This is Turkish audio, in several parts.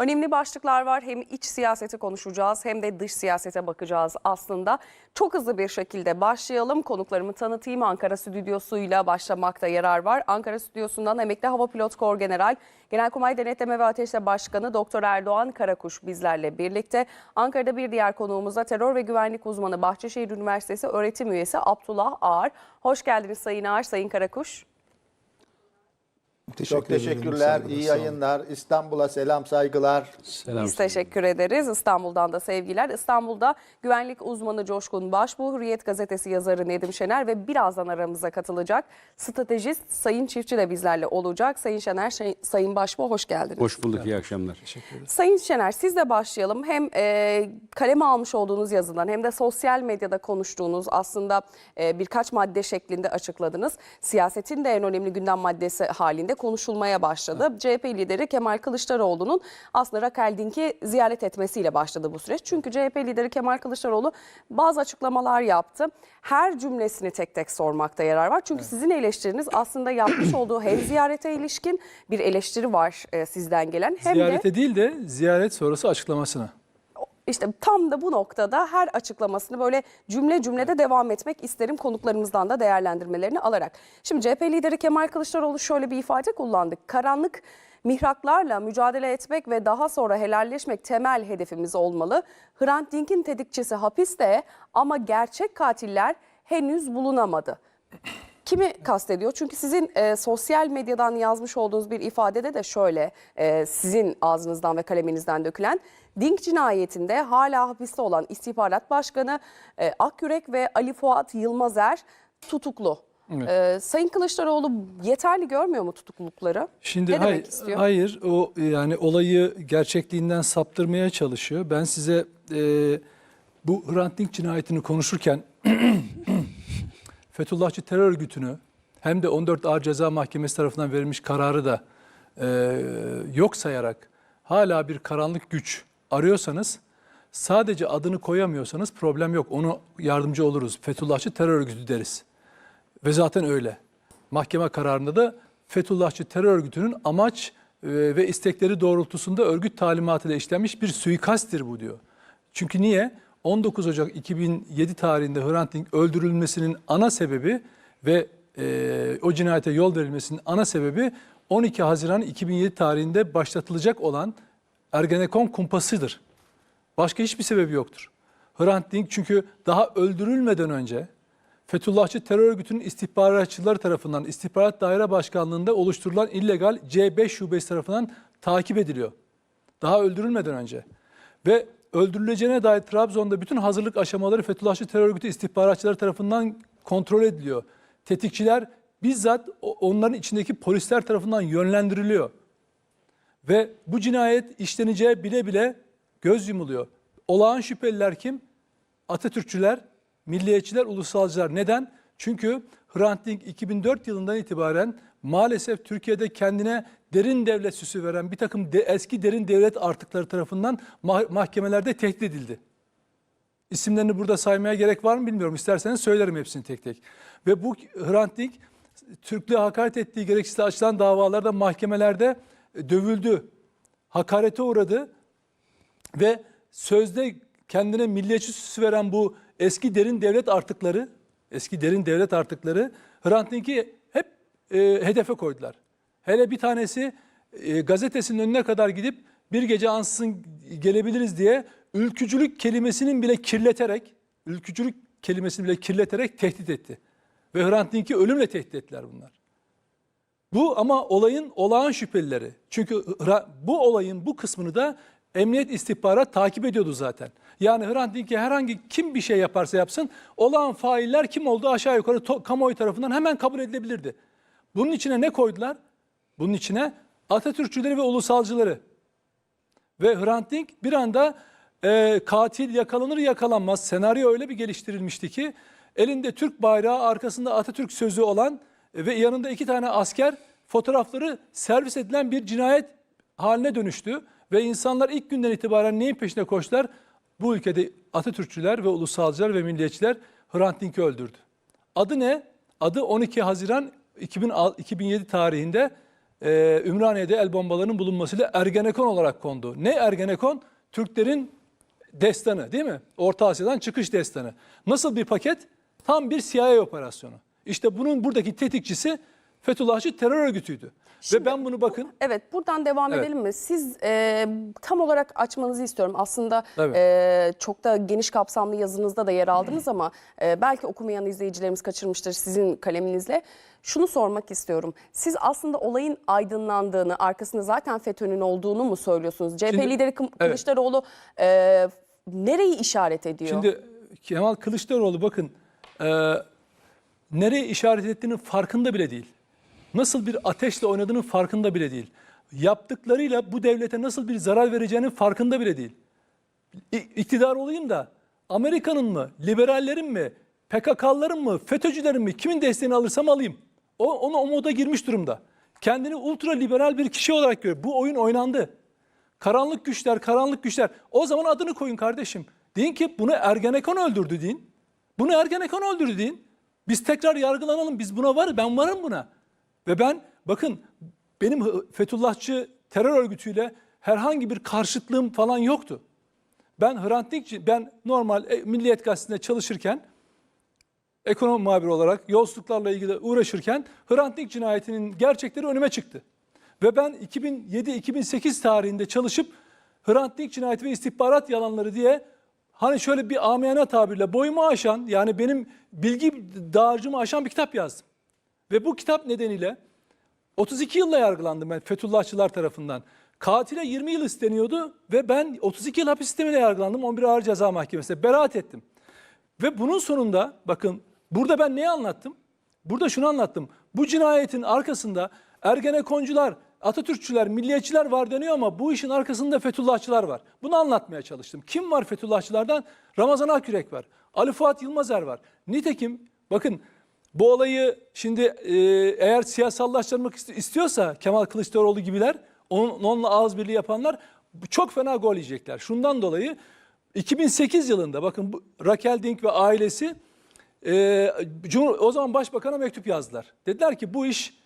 Önemli başlıklar var. Hem iç siyaseti konuşacağız hem de dış siyasete bakacağız aslında. Çok hızlı bir şekilde başlayalım. Konuklarımı tanıtayım. Ankara stüdyosuyla başlamakta yarar var. Ankara stüdyosundan emekli hava pilot kor general Genelkurmay Denetleme ve Ateşle Başkanı Doktor Erdoğan Karakuş bizlerle birlikte. Ankara'da bir diğer konuğumuz da terör ve güvenlik uzmanı Bahçeşehir Üniversitesi öğretim üyesi Abdullah Ağar. Hoş geldiniz Sayın Ağar, Sayın Karakuş. Çok ederim, teşekkürler. saygılar, İyi yayınlar. İstanbul'a selam, saygılar. Selam. Biz teşekkür ederiz. İstanbul'dan da sevgiler. İstanbul'da güvenlik uzmanı Coşkun Başbuğ, Hürriyet gazetesi yazarı Nedim Şener ve birazdan aramıza katılacak stratejist Sayın Çiftçi de bizlerle olacak. Sayın Şener, Şey- Sayın Başbuğ hoş geldiniz. Hoş bulduk, iyi akşamlar. Sayın Şener sizle başlayalım. Hem e, kaleme almış olduğunuz yazıdan hem de sosyal medyada konuştuğunuz aslında e, birkaç madde şeklinde açıkladınız. Siyasetin de en önemli gündem maddesi halinde konuşulmaya başladı. CHP lideri Kemal Kılıçdaroğlu'nun aslında Raquel Dink'i ziyaret etmesiyle başladı bu süreç. Çünkü CHP lideri Kemal Kılıçdaroğlu bazı açıklamalar yaptı. Her cümlesini tek tek sormakta yarar var. Çünkü sizin eleştiriniz aslında yapmış olduğu hem ziyarete ilişkin bir eleştiri var e, sizden gelen hem de Ziyarete değil de ziyaret sonrası açıklamasına. İşte tam da bu noktada her açıklamasını böyle cümle cümlede devam etmek isterim konuklarımızdan da değerlendirmelerini alarak. Şimdi CHP lideri Kemal Kılıçdaroğlu şöyle bir ifade kullandı. Karanlık mihraklarla mücadele etmek ve daha sonra helalleşmek temel hedefimiz olmalı. Hrant Dink'in tetikçisi hapiste ama gerçek katiller henüz bulunamadı. Kimi kastediyor? Çünkü sizin e, sosyal medyadan yazmış olduğunuz bir ifadede de şöyle e, sizin ağzınızdan ve kaleminizden dökülen Dink cinayetinde hala hapiste olan istihbarat başkanı e, Akyürek ve Ali Fuat Yılmazer tutuklu. E, Sayın Kılıçdaroğlu yeterli görmüyor mu tutuklulukları? Şimdi ne hayır, demek istiyor? hayır o yani olayı gerçekliğinden saptırmaya çalışıyor. Ben size e, bu Hrant Dink cinayetini konuşurken Fethullahçı terör örgütünü hem de 14 Ağır Ceza Mahkemesi tarafından verilmiş kararı da e, yok sayarak hala bir karanlık güç arıyorsanız sadece adını koyamıyorsanız problem yok. Onu yardımcı oluruz. Fethullahçı terör örgütü deriz. Ve zaten öyle. Mahkeme kararında da Fethullahçı terör örgütünün amaç e, ve istekleri doğrultusunda örgüt talimatıyla işlenmiş bir suikasttir bu diyor. Çünkü niye? 19 Ocak 2007 tarihinde Hrant Dink öldürülmesinin ana sebebi ve e, o cinayete yol verilmesinin ana sebebi 12 Haziran 2007 tarihinde başlatılacak olan Ergenekon kumpasıdır. Başka hiçbir sebebi yoktur. Hrant Dink çünkü daha öldürülmeden önce Fethullahçı terör örgütünün istihbaratçıları tarafından İstihbarat Daire Başkanlığı'nda oluşturulan illegal C5 şubesi tarafından takip ediliyor. Daha öldürülmeden önce. Ve öldürüleceğine dair Trabzon'da bütün hazırlık aşamaları Fethullahçı terör örgütü istihbaratçıları tarafından kontrol ediliyor. Tetikçiler bizzat onların içindeki polisler tarafından yönlendiriliyor. Ve bu cinayet işleneceği bile bile göz yumuluyor. Olağan şüpheliler kim? Atatürkçüler, milliyetçiler, ulusalcılar. Neden? Çünkü Hrant Dink 2004 yılından itibaren maalesef Türkiye'de kendine derin devlet süsü veren bir takım de- eski derin devlet artıkları tarafından mah- mahkemelerde tehdit edildi. İsimlerini burada saymaya gerek var mı bilmiyorum. İsterseniz söylerim hepsini tek tek. Ve bu Hrant Dink Türklüğe hakaret ettiği gerekçesiyle açılan davalarda mahkemelerde dövüldü. Hakarete uğradı ve sözde kendine milliyetçi süsü veren bu eski derin devlet artıkları, eski derin devlet artıkları Hrant Dink'i hep e, hedefe koydular. Hele bir tanesi e, gazetesinin önüne kadar gidip bir gece ansızın gelebiliriz diye ülkücülük kelimesinin bile kirleterek, ülkücülük kelimesini bile kirleterek tehdit etti. Ve Hrant Dink'i ölümle tehdit ettiler bunlar. Bu ama olayın olağan şüphelileri. Çünkü bu olayın bu kısmını da emniyet istihbarat takip ediyordu zaten. Yani Hrant Dink'e herhangi kim bir şey yaparsa yapsın olağan failler kim olduğu aşağı yukarı kamuoyu tarafından hemen kabul edilebilirdi. Bunun içine ne koydular? Bunun içine Atatürkçüleri ve ulusalcıları. Ve Hrant Dink bir anda e, katil yakalanır yakalanmaz senaryo öyle bir geliştirilmişti ki elinde Türk bayrağı arkasında Atatürk sözü olan ve yanında iki tane asker fotoğrafları servis edilen bir cinayet haline dönüştü. Ve insanlar ilk günden itibaren neyin peşine koştular? Bu ülkede Atatürkçüler ve ulusalcılar ve milliyetçiler Hrant Dink'i öldürdü. Adı ne? Adı 12 Haziran 2006 2007 tarihinde e, Ümraniye'de el bombalarının bulunmasıyla Ergenekon olarak kondu. Ne Ergenekon? Türklerin destanı değil mi? Orta Asya'dan çıkış destanı. Nasıl bir paket? Tam bir CIA operasyonu. İşte bunun buradaki tetikçisi Fethullahçı terör örgütüydü. Ve ben bunu bakın Evet buradan devam Evet. edelim mi? Siz e, tam olarak açmanızı istiyorum. Aslında Tabii. e, çok da geniş kapsamlı yazınızda da yer aldınız ama e, belki okumayan izleyicilerimiz kaçırmıştır sizin kaleminizle. Şunu sormak istiyorum. Siz aslında olayın aydınlandığını, arkasında zaten FETÖ'nün olduğunu mu söylüyorsunuz? CHP Şimdi- lideri Kı- evet. Kılıçdaroğlu e, nereyi işaret ediyor? Şimdi Kemal Kılıçdaroğlu bakın e, nereye işaret ettiğinin farkında bile değil. Nasıl bir ateşle oynadığının farkında bile değil. Yaptıklarıyla bu devlete nasıl bir zarar vereceğinin farkında bile değil. İktidar olayım da Amerika'nın mı, liberallerin mi, PKK'ların mı, FETÖ'cülerin mi kimin desteğini alırsam alayım. O, onu o moda girmiş durumda. Kendini ultra liberal bir kişi olarak görüyor. Bu oyun oynandı. Karanlık güçler, karanlık güçler. O zaman adını koyun kardeşim. Deyin ki bunu Ergenekon öldürdü deyin. Bunu Ergenekon öldürdü deyin. Biz tekrar yargılanalım. Biz buna var. Ben varım buna. Ve ben bakın benim Fethullahçı terör örgütüyle herhangi bir karşıtlığım falan yoktu. Ben Hrant Dink, ben normal e, Milliyet Gazetesi'nde çalışırken ekonomi muhabiri olarak yolsuzluklarla ilgili uğraşırken Hrant Dink cinayetinin gerçekleri önüme çıktı. Ve ben 2007-2008 tarihinde çalışıp Hrant Dink cinayeti ve istihbarat yalanları diye hani şöyle bir amiyane tabirle boyumu aşan yani benim bilgi dağarcığımı aşan bir kitap yazdım. Ve bu kitap nedeniyle 32 yılla yargılandım ben Fethullahçılar tarafından. Katile 20 yıl isteniyordu ve ben 32 yıl hapis sistemiyle yargılandım 11 Ağır Ceza Mahkemesi'nde. Beraat ettim. Ve bunun sonunda bakın burada ben neyi anlattım? Burada şunu anlattım. Bu cinayetin arkasında Ergenekoncular, Atatürkçüler, milliyetçiler var deniyor ama bu işin arkasında Fethullahçılar var. Bunu anlatmaya çalıştım. Kim var Fethullahçılardan? Ramazan Akürek var. Ali Fuat Yılmazer var. Nitekim bakın bu olayı şimdi e, eğer siyasallaştırmak ist- istiyorsa Kemal Kılıçdaroğlu gibiler, onun, onunla ağız birliği yapanlar çok fena gol yiyecekler. Şundan dolayı 2008 yılında bakın bu Raquel Dink ve ailesi e, o zaman başbakana mektup yazdılar. Dediler ki bu iş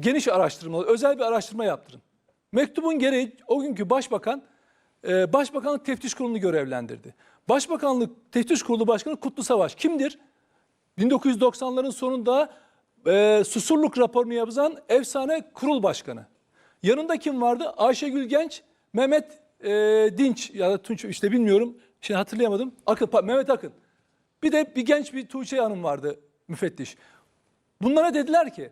geniş araştırma, özel bir araştırma yaptırın. Mektubun gereği o günkü başbakan e, Başbakanlık Teftiş Kurulu'nu görevlendirdi. Başbakanlık Teftiş Kurulu Başkanı Kutlu Savaş kimdir? 1990'ların sonunda e, Susurluk raporunu yazan efsane kurul başkanı. Yanında kim vardı? Ayşegül Genç, Mehmet e, Dinç ya da Tunç işte bilmiyorum. Şimdi hatırlayamadım. Akın, Mehmet Akın. Bir de bir genç bir Tuğçe Hanım vardı müfettiş. Bunlara dediler ki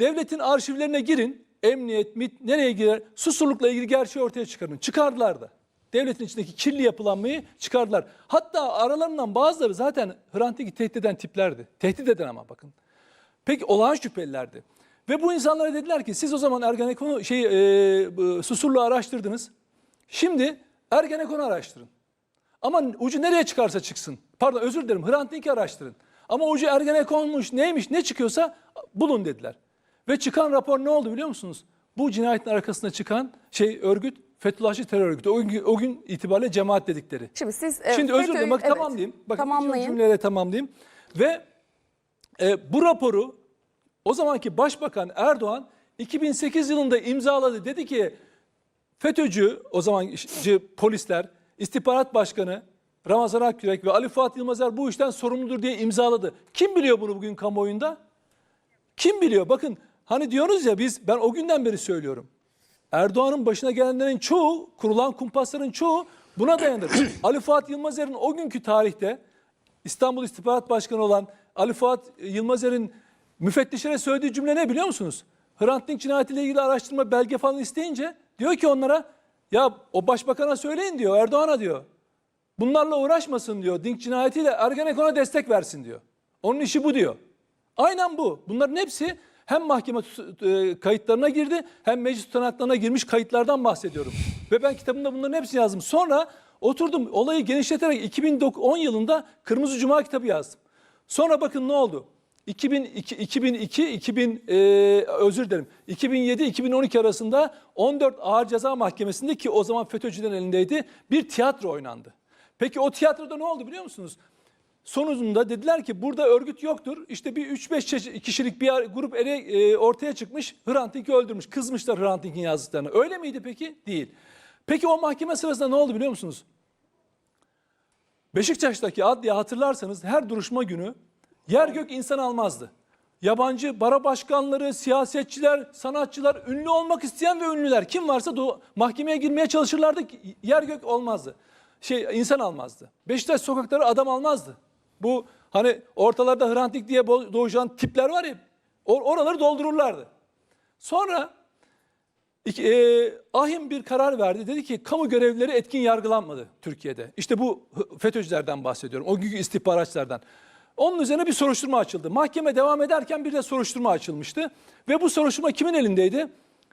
devletin arşivlerine girin. Emniyet, MİT nereye girer? Susurlukla ilgili gerçeği ortaya çıkarın. Çıkardılar da. Devletin içindeki kirli yapılanmayı çıkardılar. Hatta aralarından bazıları zaten Hrant tehdit eden tiplerdi. Tehdit eden ama bakın. Peki olağan şüphelilerdi. Ve bu insanlara dediler ki siz o zaman Ergenekon'u şey e, Susurluğu araştırdınız. Şimdi Ergenekon'u araştırın. Ama ucu nereye çıkarsa çıksın. Pardon özür dilerim Hrant Dink'i araştırın. Ama ucu Ergenekon'muş neymiş ne çıkıyorsa bulun dediler. Ve çıkan rapor ne oldu biliyor musunuz? Bu cinayetin arkasında çıkan şey örgüt Fethullahçı terör örgütü. O gün, o gün itibariyle cemaat dedikleri. Şimdi siz e, Şimdi özür dilerim. Bak evet, tamamlayayım. Bakın tamamlayın. cümleyle tamamlayayım. Ve e, bu raporu o zamanki Başbakan Erdoğan 2008 yılında imzaladı. Dedi ki FETÖ'cü o zamanki polisler, istihbarat başkanı Ramazan Akgürek ve Ali Fuat Yılmazer bu işten sorumludur diye imzaladı. Kim biliyor bunu bugün kamuoyunda? Kim biliyor? Bakın hani diyoruz ya biz ben o günden beri söylüyorum. Erdoğan'ın başına gelenlerin çoğu, kurulan kumpasların çoğu buna dayanır. Ali Fuat Yılmazer'in o günkü tarihte İstanbul İstihbarat Başkanı olan Ali Fuat Yılmazer'in müfettişlere söylediği cümle ne biliyor musunuz? Hrant Dink cinayetiyle ilgili araştırma belge falan isteyince diyor ki onlara ya o başbakana söyleyin diyor Erdoğan'a diyor. Bunlarla uğraşmasın diyor. Dink cinayetiyle Ergenekon'a destek versin diyor. Onun işi bu diyor. Aynen bu. Bunların hepsi hem mahkeme e, kayıtlarına girdi hem meclis tutanaklarına girmiş kayıtlardan bahsediyorum. Ve ben kitabımda bunların hepsini yazdım. Sonra oturdum olayı genişleterek 2010 yılında Kırmızı Cuma kitabı yazdım. Sonra bakın ne oldu? 2002, 2002 2000 e, özür dilerim 2007 2012 arasında 14 Ağır Ceza Mahkemesi'nde ki o zaman FETÖ'cülerin elindeydi bir tiyatro oynandı. Peki o tiyatroda ne oldu biliyor musunuz? Sonucunda dediler ki burada örgüt yoktur. İşte bir 3-5 kişilik bir grup ele, e, ortaya çıkmış. Hrant Dink'i öldürmüş. Kızmışlar Hrant Dink'in yazdıklarına. Öyle miydi peki? Değil. Peki o mahkeme sırasında ne oldu biliyor musunuz? Beşiktaş'taki adliye hatırlarsanız her duruşma günü yer gök insan almazdı. Yabancı bara başkanları, siyasetçiler, sanatçılar, ünlü olmak isteyen ve ünlüler kim varsa mahkemeye girmeye çalışırlardı. Yer gök olmazdı. Şey insan almazdı. Beşiktaş sokakları adam almazdı. Bu hani ortalarda Hrant Dink diye doğuşan tipler var ya or- oraları doldururlardı. Sonra İki, e, ahim bir karar verdi. Dedi ki kamu görevlileri etkin yargılanmadı Türkiye'de. İşte bu FETÖ'cülerden bahsediyorum. O günkü istihbaratçılardan. Onun üzerine bir soruşturma açıldı. Mahkeme devam ederken bir de soruşturma açılmıştı. Ve bu soruşturma kimin elindeydi?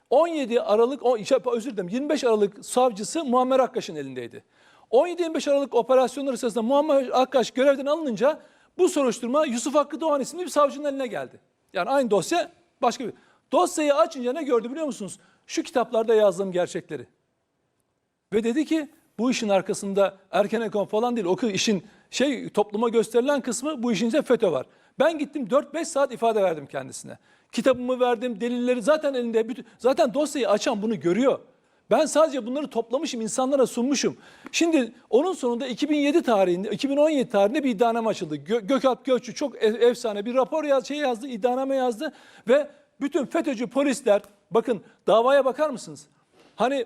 17 Aralık, şey, özür dilerim 25 Aralık savcısı Muammer Akkaş'ın elindeydi. 17-25 Aralık operasyonları sırasında Muammer Akkaş görevden alınınca bu soruşturma Yusuf Hakkı Doğan isimli bir savcının eline geldi. Yani aynı dosya başka bir. Dosyayı açınca ne gördü biliyor musunuz? Şu kitaplarda yazdığım gerçekleri. Ve dedi ki bu işin arkasında Ergenekon falan değil. O işin şey topluma gösterilen kısmı bu işin içinde FETÖ var. Ben gittim 4-5 saat ifade verdim kendisine. Kitabımı verdim, delilleri zaten elinde. Bütün, zaten dosyayı açan bunu görüyor. Ben sadece bunları toplamışım, insanlara sunmuşum. Şimdi onun sonunda 2007 tarihinde, 2017 tarihinde bir iddianame açıldı. Gö- Gökalp Göççü çok e- efsane bir rapor yaz, şey yazdı, iddianame yazdı ve bütün FETÖ'cü polisler, bakın davaya bakar mısınız? Hani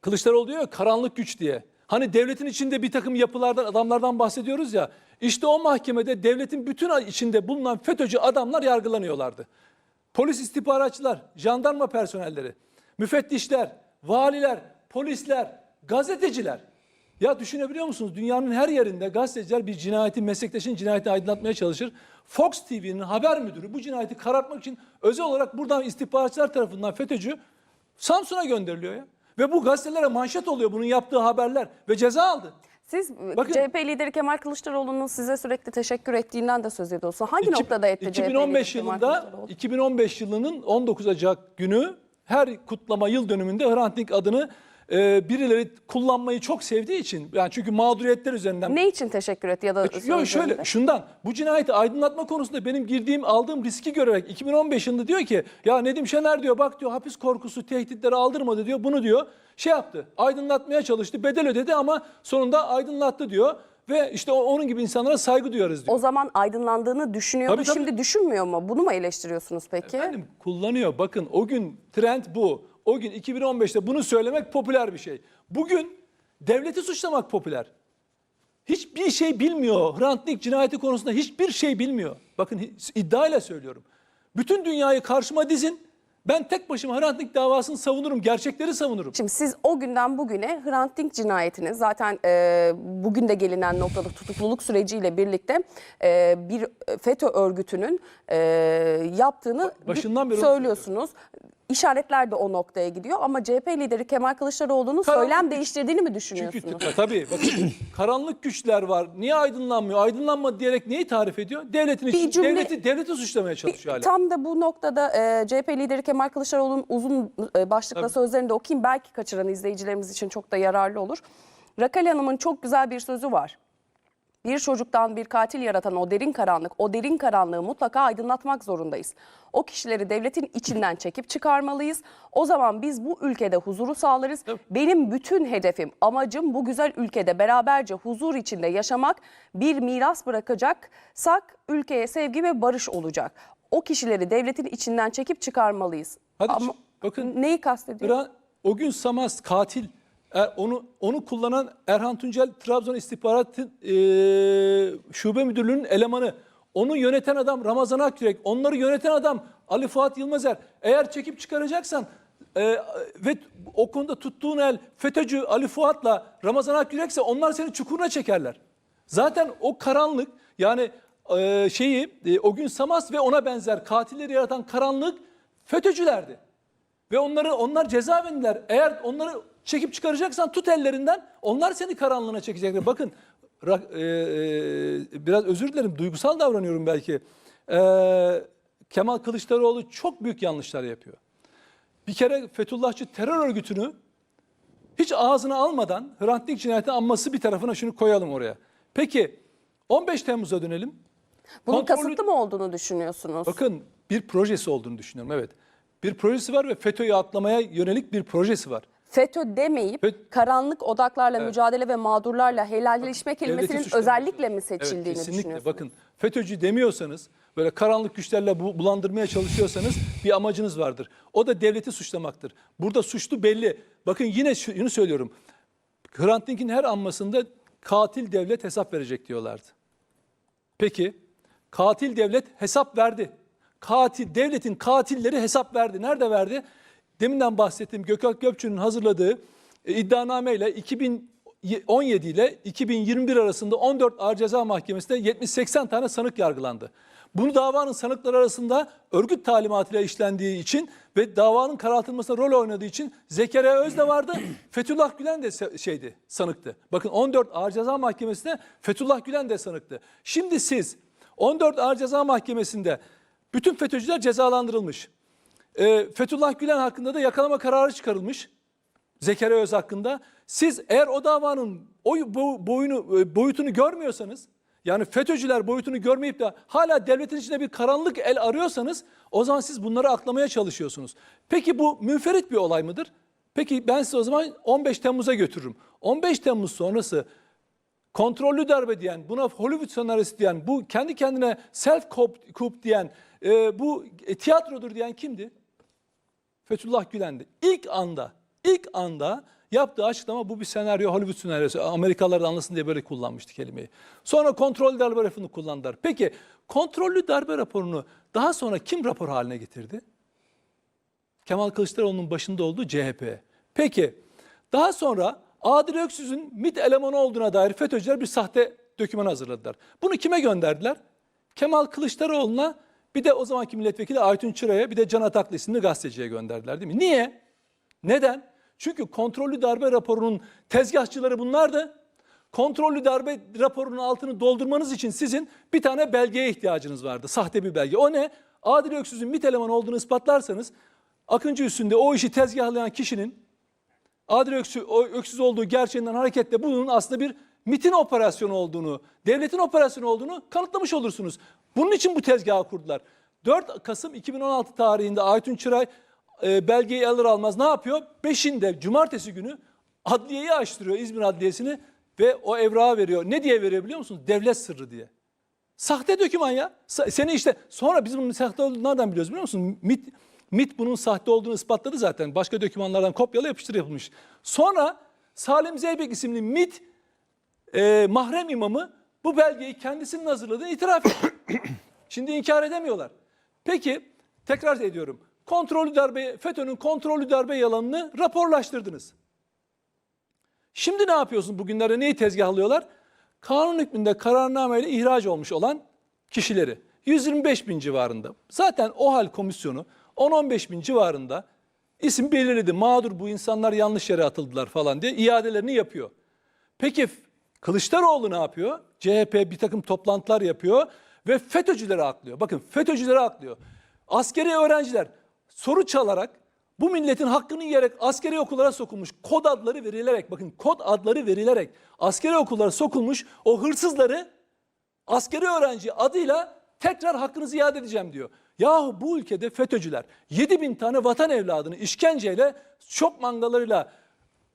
Kılıçdaroğlu diyor ya karanlık güç diye. Hani devletin içinde bir takım yapılardan, adamlardan bahsediyoruz ya. İşte o mahkemede devletin bütün içinde bulunan FETÖ'cü adamlar yargılanıyorlardı. Polis istihbaratçılar, jandarma personelleri, müfettişler, valiler, polisler, gazeteciler. Ya düşünebiliyor musunuz? Dünyanın her yerinde gazeteciler bir cinayeti, meslektaşın cinayeti aydınlatmaya çalışır. Fox TV'nin haber müdürü bu cinayeti karartmak için özel olarak buradan istihbaratçılar tarafından FETÖ'cü Samsun'a gönderiliyor ya. Ve bu gazetelere manşet oluyor bunun yaptığı haberler ve ceza aldı. Siz Bakın- CHP lideri Kemal Kılıçdaroğlu'nun size sürekli teşekkür ettiğinden de söz ediyorsun. Hangi İki- noktada etti CHP lideri 2015 Kemal yılında Kılıçdaroğlu? 2015 yılının 19 Ocak günü her kutlama yıl dönümünde Hrant Dink adını e, birileri kullanmayı çok sevdiği için yani çünkü mağduriyetler üzerinden Ne için teşekkür etti ya da Yok sözlerinde? şöyle şundan bu cinayeti aydınlatma konusunda benim girdiğim aldığım riski görerek 2015 yılında diyor ki ya Nedim Şener diyor bak diyor hapis korkusu tehditleri aldırmadı diyor bunu diyor şey yaptı aydınlatmaya çalıştı bedel ödedi ama sonunda aydınlattı diyor ve işte onun gibi insanlara saygı duyarız diyor. O zaman aydınlandığını düşünüyordu. Tabii, tabii. Şimdi düşünmüyor mu? Bunu mu eleştiriyorsunuz peki? Efendim kullanıyor. Bakın o gün trend bu. O gün 2015'te bunu söylemek popüler bir şey. Bugün devleti suçlamak popüler. Hiçbir şey bilmiyor. Hrant Dink cinayeti konusunda hiçbir şey bilmiyor. Bakın iddiayla söylüyorum. Bütün dünyayı karşıma dizin. Ben tek başıma Hrant Dink davasını savunurum. Gerçekleri savunurum. Şimdi siz o günden bugüne Hrant Dink cinayetini zaten e, bugün de gelinen noktada tutukluluk süreciyle birlikte e, bir FETÖ örgütünün e, yaptığını Başından beri söylüyorsunuz. İşaretler de o noktaya gidiyor ama CHP lideri Kemal Kılıçdaroğlu'nun Karanlık söylem güç. değiştirdiğini mi Çünkü düşünüyorsunuz? t- tabii bakın karanlık güçler var. Niye aydınlanmıyor? Aydınlanma diyerek neyi tarif ediyor? Devletin için, cümle- devleti, devleti suçlamaya çalışıyor hala. Tam da bu noktada e, CHP lideri Kemal Kılıçdaroğlu'nun uzun e, başlıkla Tabii. sözlerini de okuyayım. Belki kaçıran izleyicilerimiz için çok da yararlı olur. Rakel Hanım'ın çok güzel bir sözü var. Bir çocuktan bir katil yaratan o derin karanlık, o derin karanlığı mutlaka aydınlatmak zorundayız. O kişileri devletin içinden çekip çıkarmalıyız. O zaman biz bu ülkede huzuru sağlarız. Benim bütün hedefim, amacım bu güzel ülkede beraberce huzur içinde yaşamak, bir miras bırakacaksak ülkeye sevgi ve barış olacak. O kişileri devletin içinden çekip çıkarmalıyız. Hadi Ama bakın neyi kastediyor? O gün Samas katil er- onu onu kullanan Erhan Tuncel Trabzon İstihbarat e, Şube Müdürlüğü'nün elemanı. Onu yöneten adam Ramazan Akyürek. Onları yöneten adam Ali Fuat Yılmazer. Eğer çekip çıkaracaksan e, ve o konuda tuttuğun el FETÖ'cü Ali Fuat'la Ramazan Akyürek'se onlar seni çukuruna çekerler. Zaten o karanlık yani e, şeyi e, o gün Samas ve ona benzer katilleri yaratan karanlık FETÖ'cülerdi. Ve onları onlar cezaevindeler. Eğer onları çekip çıkaracaksan tut ellerinden. Onlar seni karanlığına çekecekler. Bakın e, e, biraz özür dilerim duygusal davranıyorum belki. E, Kemal Kılıçdaroğlu çok büyük yanlışlar yapıyor. Bir kere Fethullahçı terör örgütünü hiç ağzına almadan Hrant Dink cinayetini anması bir tarafına şunu koyalım oraya. Peki 15 Temmuz'a dönelim. Bunun Kontrollü- kasıtlı mı olduğunu düşünüyorsunuz? Bakın bir projesi olduğunu düşünüyorum evet. Bir projesi var ve FETÖ'yü atlamaya yönelik bir projesi var. FETÖ demeyip FET- karanlık odaklarla mücadele ve mağdurlarla helalleşme kelimesinin Devleti suçlamak. özellikle mi Evet, seçildiğini kesinlikle. düşünüyorsunuz? Bakın FETÖ'cü demiyorsanız böyle karanlık güçlerle bu- bulandırmaya çalışıyorsanız bir amacınız vardır. O da devleti suçlamaktır. Burada suçlu belli. Bakın yine şunu söylüyorum. Hrant Dink'in her anmasında katil devlet hesap verecek diyorlardı. Peki katil devlet hesap verdi. Katil devletin katilleri hesap verdi. Nerede verdi? Deminden bahsettiğim Gökhan Gökçü'nün hazırladığı e, iddianame ile 2017 ile 2021 arasında 14 Ağır Ceza Mahkemesi'nde 70-80 tane sanık yargılandı. Bunu davanın sanıkları arasında örgüt talimatıyla işlendiği için ve davanın karartılmasına rol oynadığı için Zekeriya Öz de vardı. Fethullah Gülen de şeydi, sanıktı. Bakın 14 Ağır Ceza Mahkemesi'nde Fethullah Gülen de sanıktı. Şimdi siz 14 Ağır Ceza Mahkemesi'nde bütün FETÖ'cüler cezalandırılmış. Ee, Fethullah Gülen hakkında da yakalama kararı çıkarılmış. Zekeriya Öz hakkında. Siz eğer o davanın o bo- boyunu e, boyutunu görmüyorsanız yani FETÖ'cüler boyutunu görmeyip de hala devletin içinde bir karanlık el arıyorsanız o zaman siz bunları aklamaya çalışıyorsunuz. Peki bu münferit bir olay mıdır? Peki ben size o zaman 15 Temmuz'a götürürüm. 15 Temmuz sonrası kontrollü darbe diyen, buna Hollywood senaryosu diyen, bu kendi kendine self coup diyen, e, bu e, tiyatrodur diyen kimdi? Fethullah Gülen'di. İlk anda, ilk anda yaptığı açıklama bu bir senaryo, Hollywood senaryosu. Amerikalılar anlasın diye böyle kullanmıştı kelimeyi. Sonra kontrollü darbe raporunu kullandılar. Peki kontrollü darbe raporunu daha sonra kim rapor haline getirdi? Kemal Kılıçdaroğlu'nun başında olduğu CHP. Peki daha sonra Adil Öksüz'ün MİT elemanı olduğuna dair FETÖ'cüler bir sahte doküman hazırladılar. Bunu kime gönderdiler? Kemal Kılıçdaroğlu'na bir de o zamanki milletvekili Aytun Çıra'ya bir de Can Ataklı isimli gazeteciye gönderdiler değil mi? Niye? Neden? Çünkü kontrollü darbe raporunun tezgahçıları bunlardı. Kontrollü darbe raporunun altını doldurmanız için sizin bir tane belgeye ihtiyacınız vardı. Sahte bir belge. O ne? Adil Öksüz'ün MİT elemanı olduğunu ispatlarsanız Akıncı üstünde o işi tezgahlayan kişinin Adil Öksüz, öksüz olduğu gerçeğinden hareketle bunun aslında bir MIT'in operasyonu olduğunu, devletin operasyonu olduğunu kanıtlamış olursunuz. Bunun için bu tezgahı kurdular. 4 Kasım 2016 tarihinde Aytun Çıray e, belgeyi alır almaz ne yapıyor? 5'inde cumartesi günü adliyeyi açtırıyor İzmir Adliyesi'ni ve o evrağı veriyor. Ne diye veriyor biliyor musunuz? Devlet sırrı diye. Sahte döküman ya. Seni işte sonra biz bunun sahte olduğunu nereden biliyoruz biliyor musun? MIT, MIT bunun sahte olduğunu ispatladı zaten. Başka dokümanlardan kopyala yapıştır yapılmış. Sonra Salim Zeybek isimli MIT e, mahrem imamı bu belgeyi kendisinin hazırladığını itiraf etti. Şimdi inkar edemiyorlar. Peki tekrar ediyorum. Kontrollü darbe, FETÖ'nün kontrollü darbe yalanını raporlaştırdınız. Şimdi ne yapıyorsun bugünlerde neyi tezgahlıyorlar? Kanun hükmünde kararnameyle ihraç olmuş olan kişileri 125 bin civarında. Zaten o hal komisyonu 10-15 bin civarında isim belirledi. Mağdur bu insanlar yanlış yere atıldılar falan diye iadelerini yapıyor. Peki Kılıçdaroğlu ne yapıyor? CHP bir takım toplantılar yapıyor ve FETÖ'cüleri aklıyor. Bakın FETÖ'cüleri aklıyor. Askeri öğrenciler soru çalarak bu milletin hakkını yiyerek askeri okullara sokulmuş kod adları verilerek bakın kod adları verilerek askeri okullara sokulmuş o hırsızları askeri öğrenci adıyla tekrar hakkınızı iade edeceğim diyor. Yahu bu ülkede FETÖ'cüler 7 bin tane vatan evladını işkenceyle şok mangalarıyla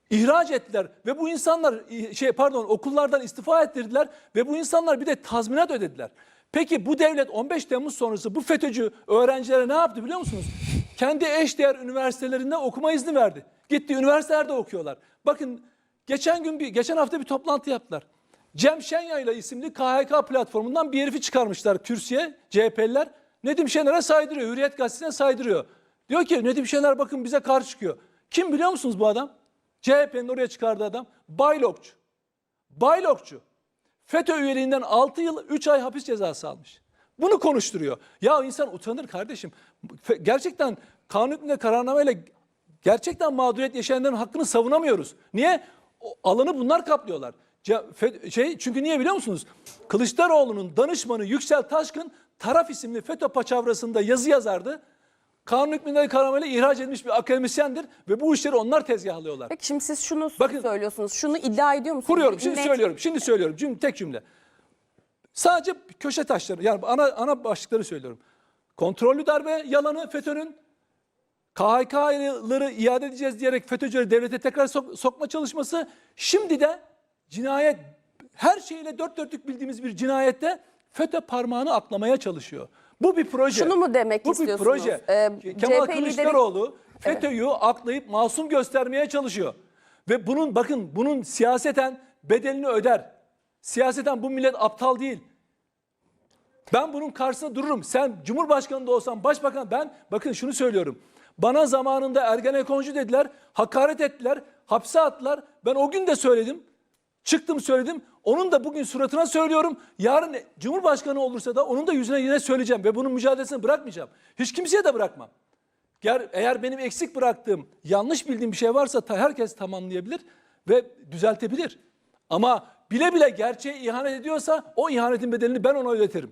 ihraç ettiler ve bu insanlar şey pardon okullardan istifa ettirdiler ve bu insanlar bir de tazminat ödediler. Peki bu devlet 15 Temmuz sonrası bu FETÖ'cü öğrencilere ne yaptı biliyor musunuz? Kendi eşdeğer üniversitelerinde okuma izni verdi. Gitti üniversitelerde okuyorlar. Bakın geçen gün bir geçen hafta bir toplantı yaptılar. Cem Şenyayla isimli KHK platformundan bir herifi çıkarmışlar kürsüye CHP'liler. Nedim Şener'e saydırıyor. Hürriyet gazetesine saydırıyor. Diyor ki Nedim Şener bakın bize karşı çıkıyor. Kim biliyor musunuz bu adam? CHP'nin oraya çıkardığı adam. Baylokçu. Baylokçu. FETÖ üyeliğinden 6 yıl 3 ay hapis cezası almış. Bunu konuşturuyor. Ya insan utanır kardeşim. Gerçekten kanun hükmünde kararnameyle gerçekten mağduriyet yaşayanların hakkını savunamıyoruz. Niye? O alanı bunlar kaplıyorlar. Şey, çünkü niye biliyor musunuz? Kılıçdaroğlu'nun danışmanı Yüksel Taşkın taraf isimli FETÖ paçavrasında yazı yazardı. Kanun hükmünde kararnameyle ihraç edilmiş bir akademisyendir ve bu işleri onlar tezgahlıyorlar. Peki şimdi siz şunu Bakın- söylüyorsunuz. Şunu iddia ediyor musunuz? Kuruyorum. Şimdi Net- söylüyorum. Şimdi söylüyorum. Cümle, tek cümle. Sadece köşe taşları yani ana ana başlıkları söylüyorum. Kontrollü darbe yalanı FETÖ'nün KHK'ları iade edeceğiz diyerek FETÖ'cüleri devlete tekrar sok- sokma çalışması. Şimdi de cinayet her şeyle dört dörtlük bildiğimiz bir cinayette FETÖ parmağını aklamaya çalışıyor. Bu bir proje. Şunu mu demek Bu istiyorsunuz? bir proje. Ee, Kemal CHP lideri- Kılıçdaroğlu FETÖ'yü aklayıp masum göstermeye çalışıyor. Ve bunun bakın bunun siyaseten bedelini öder. Siyaseten bu millet aptal değil. Ben bunun karşısında dururum. Sen Cumhurbaşkanı da olsan, Başbakan ben bakın şunu söylüyorum. Bana zamanında Ergenekoncu dediler, hakaret ettiler, hapse attılar. Ben o gün de söyledim. Çıktım söyledim. Onun da bugün suratına söylüyorum. Yarın Cumhurbaşkanı olursa da onun da yüzüne yine söyleyeceğim ve bunun mücadelesini bırakmayacağım. Hiç kimseye de bırakmam. Eğer, eğer benim eksik bıraktığım, yanlış bildiğim bir şey varsa herkes tamamlayabilir ve düzeltebilir. Ama bile bile gerçeğe ihanet ediyorsa o ihanetin bedelini ben ona ödetirim.